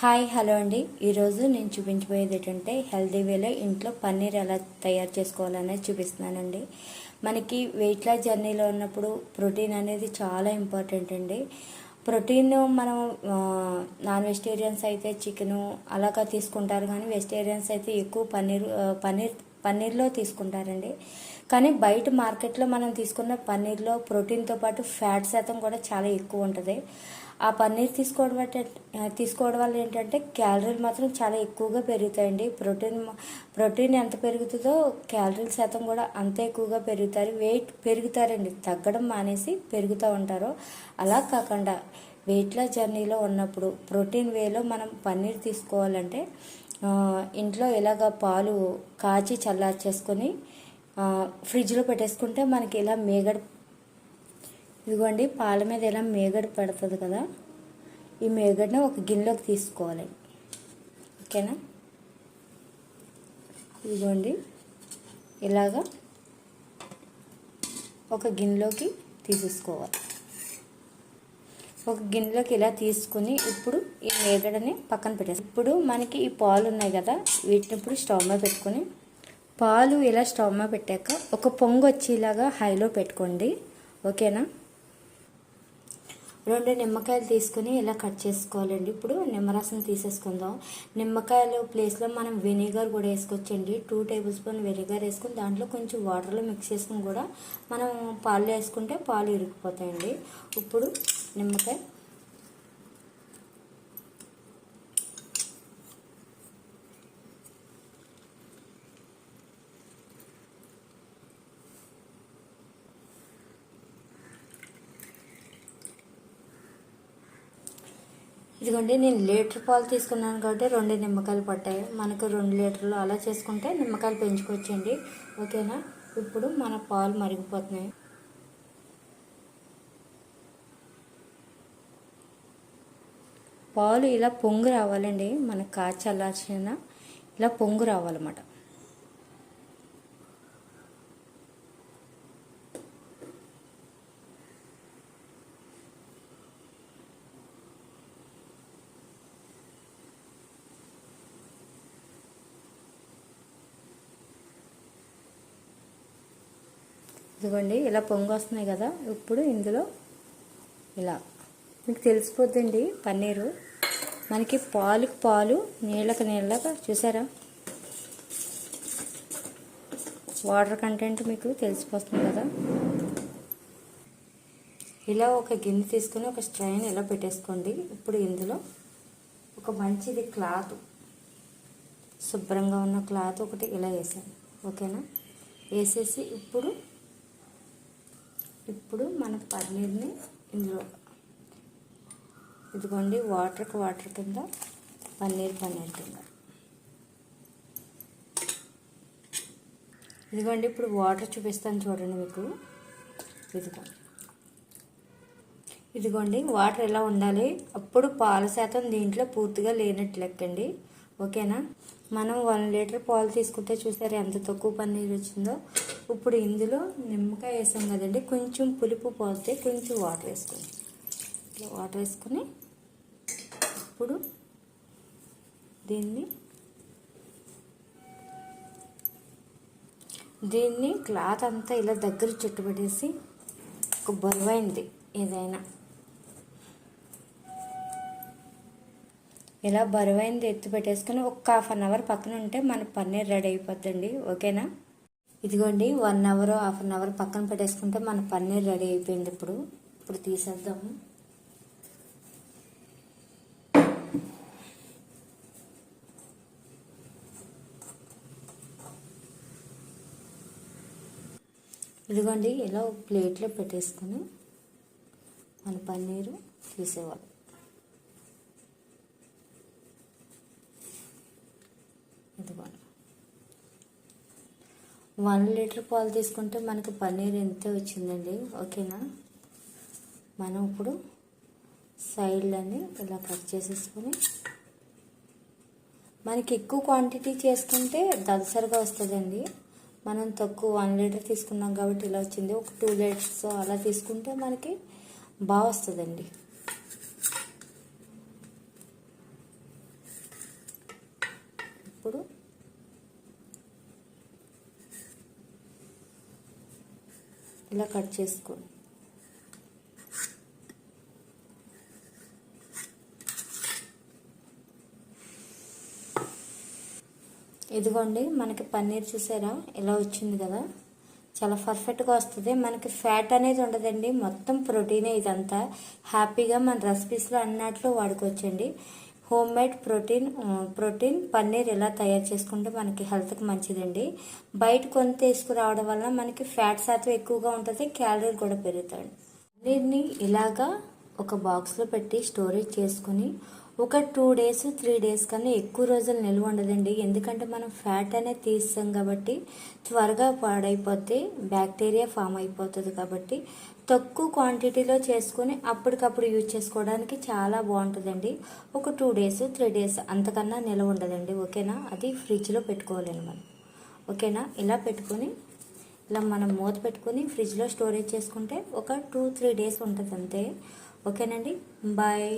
Hi hello అండి. ఈరోజు నేను చూపించబోయేది ఏంటంటే హెల్దీ వేలో ఇంట్లో పన్నీర్ ఎలా తయారు చేసుకోవాలనేది చూపిస్తున్నానండి. మనకి వెయిట్ లాస్ జర్నీలో ఉన్నప్పుడు ప్రోటీన్ అనేది చాలా ఇంపార్టెంట్ అండి. ప్రోటీన్ మనం నాన్ వెజిటేరియన్స్ అయితే చికెను అలాగా తీసుకుంటారు కానీ వెజిటేరియన్స్ అయితే ఎక్కువ పన్నీర్ పన్నీర్ పన్నీర్లో తీసుకుంటారండి. కానీ బయట మార్కెట్లో మనం తీసుకున్న పన్నీర్లో ప్రోటీన్తో పాటు ఫ్యాట్ శాతం కూడా చాలా ఎక్కువ ఉంటుంది. ఆ పన్నీర్ తీసుకోవడం తీసుకోవడం వల్ల ఏంటంటే క్యాలరీలు మాత్రం చాలా ఎక్కువగా పెరుగుతాయండి. ప్రోటీన్ ప్రోటీన్ ఎంత పెరుగుతుందో క్యాలరీల శాతం కూడా అంతే ఎక్కువగా పెరుగుతారు. వెయిట్ పెరుగుతారండి. తగ్గడం మానేసి పెరుగుతూ ఉంటారు. అలా కాకుండా వెయిట్ జర్నీలో ఉన్నప్పుడు ప్రోటీన్ వేలో మనం పన్నీర్ తీసుకోవాలంటే ఇంట్లో ఇలాగ పాలు కాచి చల్లార్చేసుకొని చేసుకొని ఫ్రిడ్జ్లో పెట్టేసుకుంటే మనకి ఇలా మేగడ ఇదిగోండి పాల మీద ఇలా మేగడ పడుతుంది కదా ఈ మేగడని ఒక గిన్నెలోకి తీసుకోవాలి. ఓకేనా? ఇదిగోండి ఇలాగా ఒక గిన్నెలోకి తీసేసుకోవాలి. ఒక గిన్నెలోకి ఇలా తీసుకుని ఇప్పుడు ఈ మేగడని పక్కన పెట్టేసి ఇప్పుడు మనకి ఈ పాలు ఉన్నాయి కదా వీటిని ఇప్పుడు స్టవ్ మీద పెట్టుకొని పాలు ఇలా స్టవ్ మీద పెట్టాక ఒక పొంగు వచ్చేలాగా హైలో పెట్టుకోండి. ఓకేనా? రెండు నిమ్మకాయలు తీసుకుని ఇలా కట్ చేసుకోవాలండి. ఇప్పుడు నిమ్మరసం తీసేసుకుందాం. నిమ్మకాయలు ప్లేస్లో మనం వెనిగర్ కూడా వేసుకోవచ్చండి. టూ టేబుల్ స్పూన్ వెనిగర్ వేసుకుని దాంట్లో కొంచెం వాటర్లో మిక్స్ చేసుకుని కూడా మనం పాలు వేసుకుంటే పాలు ఇరిగిపోతాయండి. ఇప్పుడు నిమ్మకాయ ఇదిగోండి నేను లీటర్ పాలు తీసుకున్నాను కాబట్టి రెండు నిమ్మకాయలు పట్టాయి. మనకు రెండు లీటర్లు అలా చేసుకుంటే నిమ్మకాయలు పెంచుకోవచ్చండి. ఓకేనా? ఇప్పుడు మన పాలు మరిగిపోతున్నాయి. పాలు ఇలా పొంగు రావాలండి మనకు కాచి చల్లార్చిన ఇలా పొంగు రావాలన్నమాట. ఇదిగోండి ఇలా పొంగు వస్తున్నాయి కదా ఇప్పుడు ఇందులో ఇలా. మీకు తెలిసిపోద్దండి పన్నీరు. మనకి పాలుకు పాలు నీళ్ళకి నీళ్ళగా చూసారా? వాటర్ కంటెంట్ మీకు తెలిసిపోతుంది కదా. ఇలా ఒక గిన్నె తీసుకుని ఒక స్ట్రైన్ ఇలా పెట్టేసుకోండి. ఇప్పుడు ఇందులో ఒక మంచిది క్లాత్ శుభ్రంగా ఉన్న క్లాత్ ఒకటి ఇలా వేసాను ఓకేనా? వేసేసి ఇప్పుడు ఇప్పుడు మన పన్నీర్ని ఇందులో ఇదిగోండి వాటర్కి వాటర్ కింద పన్నీర్ పన్నీర్ కింద. ఇదిగోండి ఇప్పుడు వాటర్ చూపిస్తాను చూడండి మీకు. ఇదిగోండి ఇదిగోండి వాటర్ ఎలా ఉండాలి? అప్పుడు పాల శాతం దీంట్లో పూర్తిగా లేనట్టు లెక్కండి. ఓకేనా? మనం వన్ లీటర్ పాలు తీసుకుంటే చూసారు ఎంత తక్కువ పన్నీర్ వచ్చిందో? ఇప్పుడు ఇందులో నిమ్మకాయ వేసాం కదండి కొంచెం పులుపు పోతే కొంచెం వాటర్ వేసుకోండి. ఇట్లా వాటర్ వేసుకొని ఇప్పుడు దీన్ని దీన్ని క్లాత్ అంతా ఇలా దగ్గర చుట్టుపడేసి ఒక బరువైంది ఏదైనా. ఇలా బరువైంది ఎత్తి పెట్టేసుకుని ఒక హాఫ్ అన్ అవర్ పక్కన ఉంటే మన పన్నీర్ రెడీ అయిపోద్దండి ఓకేనా? ఇదిగోండి one hour half an hour పక్కన పెట్టేసుకుంటే మన పన్నీర్ రెడీ అయిపోయింది ఇప్పుడు. ఇప్పుడు తీసేద్దాము. ఇదిగోండి ఇలా ప్లేట్లో పెట్టేసుకొని మన పన్నీరు తీసేవాళ్ళు ఇదిగోండి వన్ లీటర్ పాలు తీసుకుంటే మనకు పన్నీర్ ఎంత వచ్చిందండి? ఓకేనా? మనం ఇప్పుడు సైడ్లని ఇలా కట్ చేసేసుకొని మనకి ఎక్కువ క్వాంటిటీ చేసుకుంటే దలసరిగా వస్తుందండి. మనం తక్కువ వన్ లీటర్ తీసుకున్నాం కాబట్టి ఇలా వచ్చింది. ఒక టూ లీటర్స్ అలా తీసుకుంటే మనకి బాగా వస్తుందండి. ఇలా కట్ చేసుకో. ఇదిగోండి మనకి పన్నీర్ చూసారా? ఇలా వచ్చింది కదా? చాలా పర్ఫెక్ట్గా వస్తుంది. మనకి ఫ్యాట్ అనేది ఉండదండి. మొత్తం ప్రోటీనే ఇదంతా. హ్యాపీగా మన రెసిపీస్లో అన్నట్లు వాడుకోవచ్చండి. Home made protein protein paneer ఇలా తయారు చేసుకుంటే మనకి హెల్త్కి మంచిదండి. బయట కొని తీసుకురావడం వల్ల మనకి ఫ్యాట్ శాతం ఎక్కువగా ఉంటుంది క్యాలరీ కూడా పెరుగుతాయి. పన్నీర్ని ఇలాగా ఒక బాక్స్లో పెట్టి స్టోరేజ్ చేసుకుని ఒక టూ డేస్ త్రీ డేస్ కన్నా ఎక్కువ రోజులు నిల్వ ఉండదండి. ఎందుకంటే మనం ఫ్యాట్ అనేది తీస్తాం కాబట్టి త్వరగా పాడైపోతే బ్యాక్టీరియా ఫామ్ అయిపోతుంది కాబట్టి తక్కువ క్వాంటిటీలో చేసుకుని అప్పటికప్పుడు యూజ్ చేసుకోవడానికి చాలా బాగుంటుందండి. ఒక టూ డేస్ త్రీ డేస్ అంతకన్నా నిల్వ ఉండదండి. ఓకేనా? అది ఫ్రిడ్జ్లో పెట్టుకోవాలండి మనం. ఓకేనా? ఇలా పెట్టుకొని ఇలా మనం మూత పెట్టుకొని ఫ్రిడ్జ్లో స్టోరేజ్ చేసుకుంటే ఒక టూ త్రీ డేస్ ఉంటుంది అంతే ఓకేనండి? బాయ్.